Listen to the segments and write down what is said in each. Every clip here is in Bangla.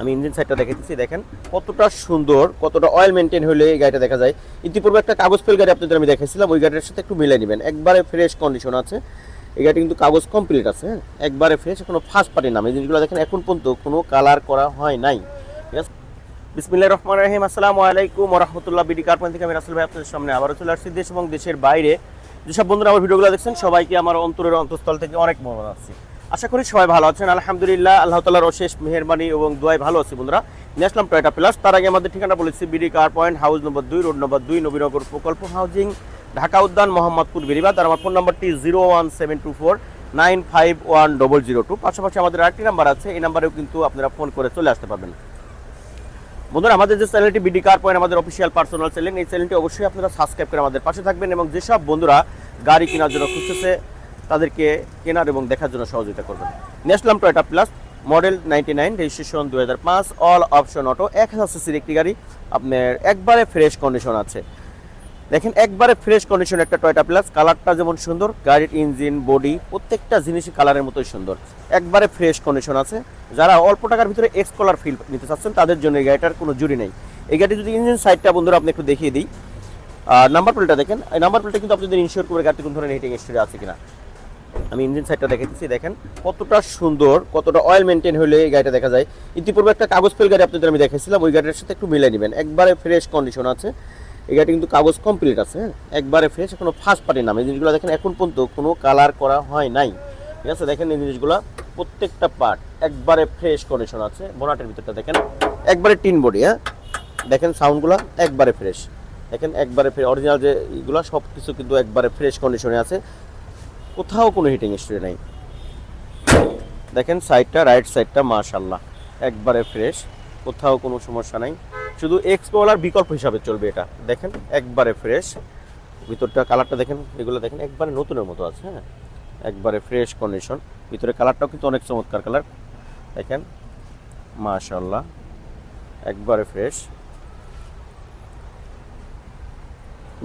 আমি ইঞ্জিন সাইডটা দেখাচ্ছি দেখেন কতটা সুন্দর, কতটা অয়েল মেনটেন হলে এই গাড়িটা দেখা যায়। ইতিপূর্বে একটা কাগজ ফেল গাড়ি আপনাদের আমি দেখাইছিলাম, ওই গাড়ির সাথে একটু মিলাই নেবেন। একবারে ফ্রেশ কন্ডিশন আছে। এই গাড়িটা কিন্তু কাগজ কমপ্লিট আছে হ্যাঁ? একবারে ফ্রেশ কোনো ফার্স্ট পার্টি নাম। এই জিনিসগুলো দেখেন এখন পর্যন্ত কোনো কালার করা হয় নাই। বিসমিল্লাহ রহমান রহিম। আসসালামু আলাইকুম রহমতুল্লাহ বিডি কারপান থেকে আমি রাসেল ভাই আপনাদের সামনে আবারও চলে আসছি দেশ এবং দেশের বাইরে। যেসব বন্ধুরা আমার ভিডিওগুলো দেখছেন, সবাইকে আমার অন্তরের অন্তঃস্থল থেকে অনেক মনে আছি আশা করি সবাই ভালো আছেন। আলহামদুলিল্লাহ, আল্লাহ তালার অশেষ মেহরবানি এবং দোয়াই ভালো আছি বন্ধুরা। নিয়ে আসলাম টয়টা প্লাস তার আগে আমাদের ঠিকানা বলেছি BD car point house number দুই রোড নম্বর দুই, নবীনগর প্রকল্প হাউজিং ঢাকা উদ্যান, মোহাম্মদপুর বেরিবাদ আর আমার ফোন নাম্বারটি zero one seven two four nine five one double zero two পাশাপাশি আমাদের আরেকটি নাম্বার আছে, এই নাম্বারেও কিন্তু আপনারা ফোন করে চলে আসতে পারবেন। বন্ধুরা, আমাদের যে চ্যানেলটি বিডি কার পয়েন্ট আমাদের অফিসিয়াল পার্সোনাল চ্যানেল এই চ্যানেলটি অবশ্যই আপনারা সাবস্ক্রাইব করে আমাদের পাশে থাকবেন এবং যেসব বন্ধুরা গাড়ি কেনার জন্য খুঁজতেছে তাদেরকে কেনার এবং দেখার জন্য সহযোগিতা করবেন। নিয়ে আসলাম Toyota plus, model ninety nine, registration দু হাজার পাঁচ, অল অপশন অটো, এক হাজার সিসির একটি গাড়ি, আপনার একবারে ফ্রেশ কন্ডিশন আছে। দেখেন, একবারে ফ্রেশ কন্ডিশন একটা টয়টা প্লাস, কালারটা যেমন সুন্দর, গাড়ির ইঞ্জিন বডি প্রত্যেকটা জিনিসই কালারের মতোই সুন্দর। একবারে ফ্রেশ কন্ডিশন আছে। যারা অল্প টাকার ভিতরে এক্স কলার ফিল নিতে চাচ্ছেন, তাদের জন্য এই গাড়িটার কোনো জুড়ি নেই। এই গাড়ি যদি ইঞ্জিন সাইডটা বন্ধুরা আপনি একটু দেখিয়ে দিই। আর নাম্বার প্লেটটা দেখেন, এই নাম্বার প্লেটটা কিন্তু আপনাদের ইনশিওর করে গাড়িতে কোনো ধরনের হিটিং হিস্ট্রি আছে কিনা। আমি ইঞ্জিন সাইডটা দেখাচ্ছি দেখেন কতটা সুন্দর, কতটা অয়েল মেনটেন হলে এই গাড়িটা দেখা যায়। ইতিপূর্বে একটা কাগজ ফেল গাড়ি আপনাদের আমি দেখাইছিলাম, ওই গাড়ির সাথে একটু মিলে নেবেন। একবারে ফ্রেশ কন্ডিশন আছে। এই গাড়িটা কিন্তু কাগজ কমপ্লিট আছে হ্যাঁ? একবারে ফ্রেশ কোনো ফার্স্ট পার্টি নাম। এই জিনিসগুলো দেখেন এখন পর্যন্ত কোনো কালার করা হয় নাই। ঠিক আছে? দেখেন এই জিনিসগুলো প্রত্যেকটা পার্ট একবারে ফ্রেশ কন্ডিশন আছে। বোনাটের ভিতরটা দেখেন, একবারে টিন বডি হ্যাঁ? দেখেন সাউন্ডগুলো একবারে ফ্রেশ দেখেন একবারে অরিজিনাল যে এইগুলো সব কিছু কিন্তু একবারে ফ্রেশ কন্ডিশনে আছে। কোথাও কোনো হিটিং হিস্ট্রি নাই। দেখেন সাইডটা রাইট সাইডটা মাশাল্লাহ একবারে ফ্রেশ কোথাও কোনো সমস্যা নাই। শুধু এক্সকোলার বিকল্প হিসাবে চলবে এটা। দেখেন, একবারে ফ্রেশ ভিতরটা কালারটা দেখেন, এগুলো দেখেন, একবারে নতুনের মতো আছে হ্যাঁ? একবারে ফ্রেশ কন্ডিশন ভিতরে কালারটাও কিন্তু অনেক চমৎকার কালার দেখেন মাশাল্লাহ একবারে ফ্রেশ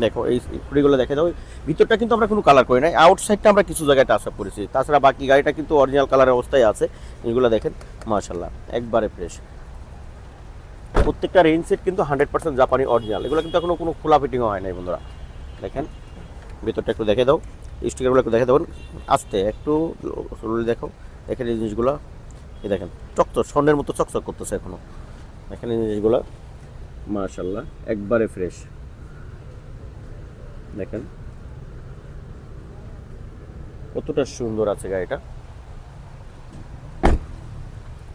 দেখো, এই ফুড়িগুলো দেখে দাও। ভিতরটা কিন্তু আমরা কোনো কালার করি নাই। আউটসাইডটা আমরা কিছু জায়গায় টাচ আপ করেছি। তাছাড়া বাকি গাড়িটা কিন্তু অরিজিনাল কালারের অবস্থায় আছে। এগুলো দেখেন মাশাল্লাহ একবারে ফ্রেশ প্রত্যেকটা রেঞ্জ সেট কিন্তু হান্ড্রেড পার্সেন্ট জাপানি অরিজিনাল এগুলো কিন্তু এখনও কোনো খোলা ফিটিংও হয় নাই, বন্ধুরা। দেখেন, ভিতরটা একটু দেখে দাও। স্টিকারগুলো একটু দেখে দেবেন আস্তে, একটু দেখো। দেখেন এই জিনিসগুলো। এই দেখেন, চকচক, স্বর্ণের মতো চকচক করতেছে এখনও দেখেন এই জিনিসগুলো। মাশাল্লাহ একবারে ফ্রেশ দেখেন। কতটা সুন্দর আছে গাড়িটা।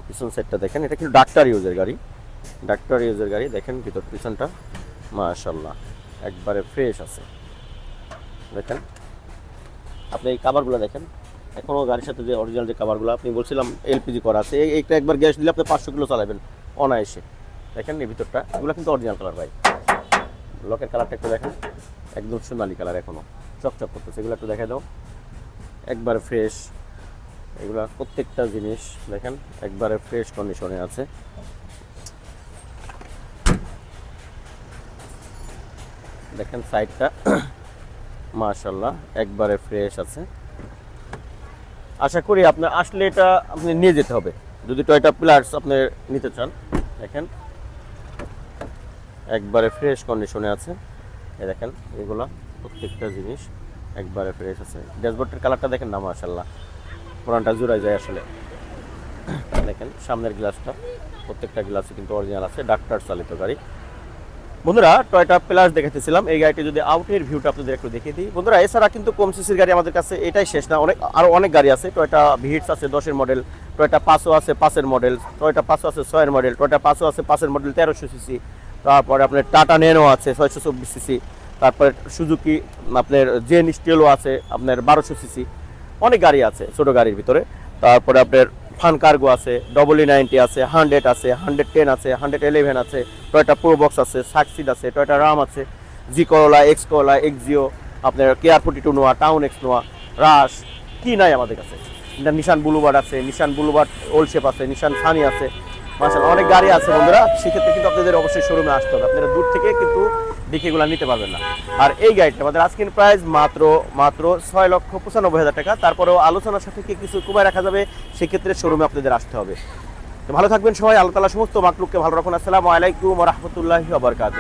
পিছন সেটটা দেখেন, এটা কিন্তু ডাক্তার ইউজের গাড়ি। ডাক্তার ইউজের গাড়ি, দেখেন ভিতর পিছনটা। মাশাল্লাহ একবারে ফ্রেশ আছে। দেখেন, আপনি এই কাভারগুলো দেখেন। এখনও গাড়ির সাথে যে অরিজিনাল যে কাভারগুলো আপনি বলছিলাম এলপিজি করা আছে। এই- এইটা একবার গ্যাস দিলে আপনি পাঁচশো কিলো চালাবেন অনায়াসে। দেখেন এই ভিতরটা, এগুলো কিন্তু অরিজিনাল কালার ভাই। লকের কালারটা একটু দেখেন। একদম সোনালি কালার এখনও। চকচক করতেছে, এগুলো একটু দেখে দাও। একবারে ফ্রেশ এগুলা প্রত্যেকটা জিনিস, দেখেন, একবারে ফ্রেশ কন্ডিশনে আছে। দেখেন সাইডটা মাশাল্লাহ একবারে ফ্রেশ আছে। আশা করি আপনার আসলে এটা আপনি নিয়ে যেতে হবে। যদি টয়টা প্লাস আপনি নিতে চান, দেখেন। একবারে ফ্রেশ কন্ডিশনে আছে। দেখেন, এগুলা প্রত্যেকটা জিনিস একবারে ফ্রেশ আছে। ড্যাশবোর্ডের কালারটা দেখেন না মাশাল্লাহ পুরানটা জোড়ায় যায় আসলে। দেখেন, সামনের গ্লাসটা প্রত্যেকটা গ্লাসে কিন্তু অরিজিনাল আছে, ডাক্তার চালিত গাড়ি। বন্ধুরা টয়টা প্লাস দেখাতেছিলাম এই গাড়িটি যদি আউটের ভিউটা আপনাদের একটু দেখিয়ে দিই। বন্ধুরা, এছাড়া কিন্তু কম সিসির গাড়ি আমাদের কাছে এটাই শেষ না। অনেক আরও অনেক গাড়ি আছে। টয়টা ভিটস আছে দশের মডেল টয়টা পাঁচও আছে, পাঁচের মডেল টয়টা পাঁচও আছে, ছয়ের মডেল টয়টা পাঁচও আছে, পাঁচের মডেল তেরোশো সিসি তারপরে আপনার টাটা নেনো আছে, ছয়শো চব্বিশ সিসি তারপরে সুজুকি, আপনার জেন স্টিলও আছে, আপনার বারোশো সিসি অনেক গাড়ি আছে, ছোটো গাড়ির ভিতরে। তারপরে আপনার ফান কার্গো আছে ডবল ই নাইনটি আছে হান্ড্রেড আছে হান্ড্রেড টেন আছে হান্ড্রেড এলেভেন আছে, টয়টা প্রো বক্স আছে, সাকসিড আছে, টয়টা রাম আছে, G Corolla, X Corolla, Axio, আপনার KR forty two Noah, Town Ace Noah, Rush, কি নাই আমাদের কাছে। নিশান বুলুবার্ড আছে, নিশান বুলুবার্ড ওল্ড শেপ আছে, নিশান সানি আছে অনেক গাড়ি আছে বন্ধুরা, সেক্ষেত্রে কিন্তু আপনাদের অবশ্যই শোরুমে আসতে হবে। আপনারা দূর থেকে কিন্তু দেখে এগুলো নিতে পারবেন না। আর এই গাড়িটা আমাদের আজকের প্রাইস মাত্র মাত্র ছয় লক্ষ পঁচানব্বই হাজার টাকা। তারপরেও আলোচনা সাপেক্ষে কিছু কমায় রাখা যাবে, সেক্ষেত্রে শোরুমে আপনাদের আসতে হবে। ভালো থাকবেন সবাই, আল্লাহ তালা সমস্ত মাকলুককে ভালো রাখুন। আসসালামু আলাইকুম রহমতুল্লাহি আবরকাত